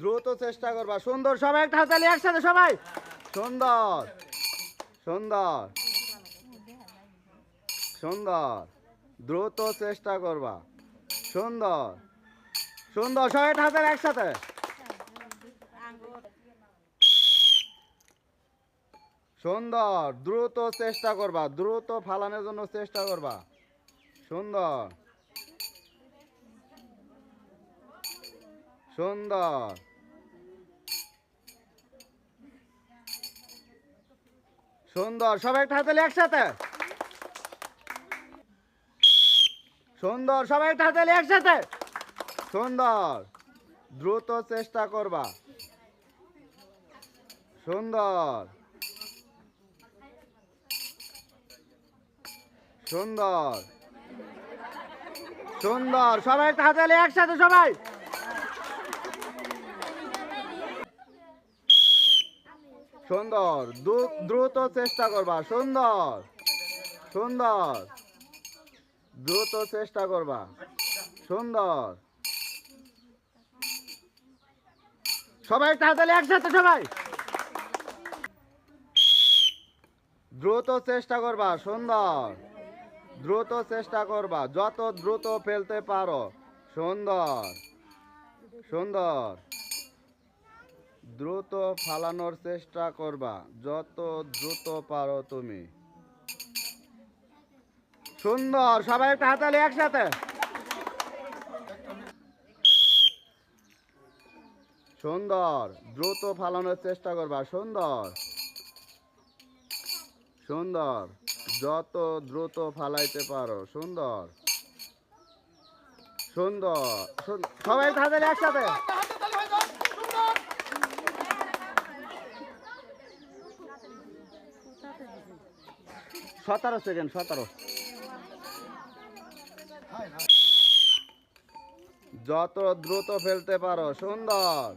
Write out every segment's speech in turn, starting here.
দ্রুত চেষ্টা করবা। সুন্দর, সবাই একটা হাতালি একসাথে, সবাই। সুন্দর সুন্দর সুন্দর, দ্রুত চেষ্টা করবা। সুন্দর সুন্দর, সবাই একটা হাতালি একসাথে। সুন্দর, দ্রুত চেষ্টা করবা, দ্রুত ফালানোর জন্য চেষ্টা করবা। সুন্দর সুন্দর সুন্দর, সবাই একটা হাতালি একসাথে। সুন্দর, সবাই একটা হাতালি একসাথে। সুন্দর, দ্রুত চেষ্টা করবা। সুন্দর। সুন্দর। সুন্দর, সবাই একটা হাতালি একসাথে, সবাই। সুন্দর। দ্রু- দ্রুত চেষ্টা করবা, সুন্দর। সুন্দর। দ্রুত চেষ্টা করবা, সুন্দর। সবাই হাতালি একসাথে, সবাই। দ্রুত চেষ্টা করবা, সুন্দর। দ্রুত চেষ্টা করবা, যত দ্রুত ফেলতে পারো, সুন্দর। সুন্দর। দ্রুত ফালানোর চেষ্টা করবা, যত দ্রুত পারো তুমি। সুন্দর, সবাই একটা হাতালি একসাথে। সুন্দর, দ্রুত ফালানোর চেষ্টা করবা, সুন্দর। সুন্দর, যত দ্রুত ফালাইতে পারো, সুন্দর। সুন্দর সবাই হাতালি একসাথে। সতেরো সেকেন্ড সতেরো। যত দ্রুত ফেলতে পারো, সুন্দর।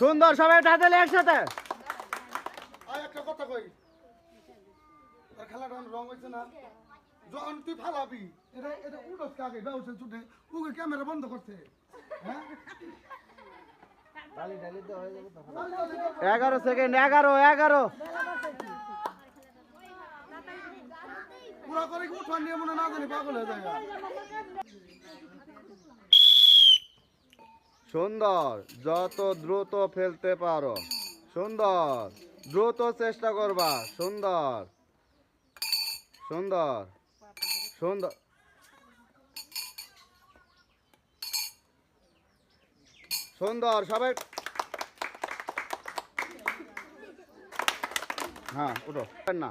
সুন্দর, সবাই হাতালি একসাথে। কই। খেলাটা রং হয়েছে না? যখন তুই ফালাবি, এটা এটা উঠোস কাকে? ব্যবসা ছুটে ওকে ক্যামেরা বন্ধ করছে। হ্যাঁ? এগারো সেকেন্ড, এগারো এগারো। সুন্দর, যত দ্রুত ফেলতে পারো। সুন্দর, দ্রুত চেষ্টা করবা। সুন্দর সুন্দর সুন্দর। সুন্দর, সবাই হ্যাঁ উঠো না।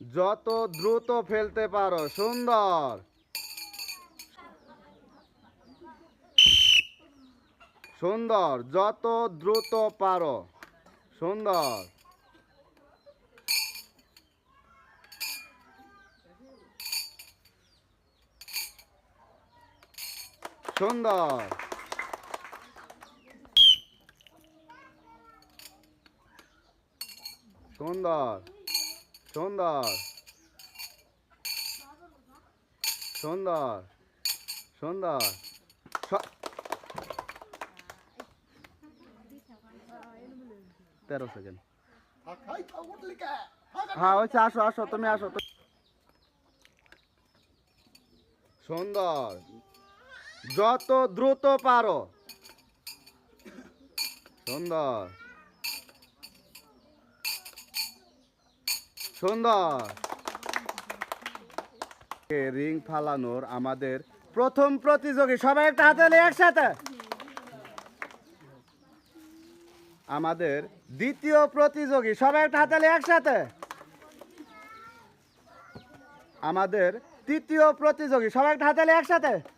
যত দ্রুত ফেলতে পারো, সুন্দর। সুন্দর, যত দ্রুত পারো, সুন্দর। সুন্দর সুন্দর সুন্দর সুন্দর সুন্দর তেরো সেকেন্ড হ্যাঁ হচ্ছে আসো আসো তুমি আসো সুন্দর যত দ্রুত পারো। সুন্দর। সুন্দর। রিং ফালানোর আমাদের প্রথম প্রতিযোগী। সবাই একটা হাতে একসাথে। আমাদের দ্বিতীয় প্রতিযোগী। সবাই একটা হাতে একসাথে। আমাদের তৃতীয় প্রতিযোগী। সবাই একটা হাতে একসাথে।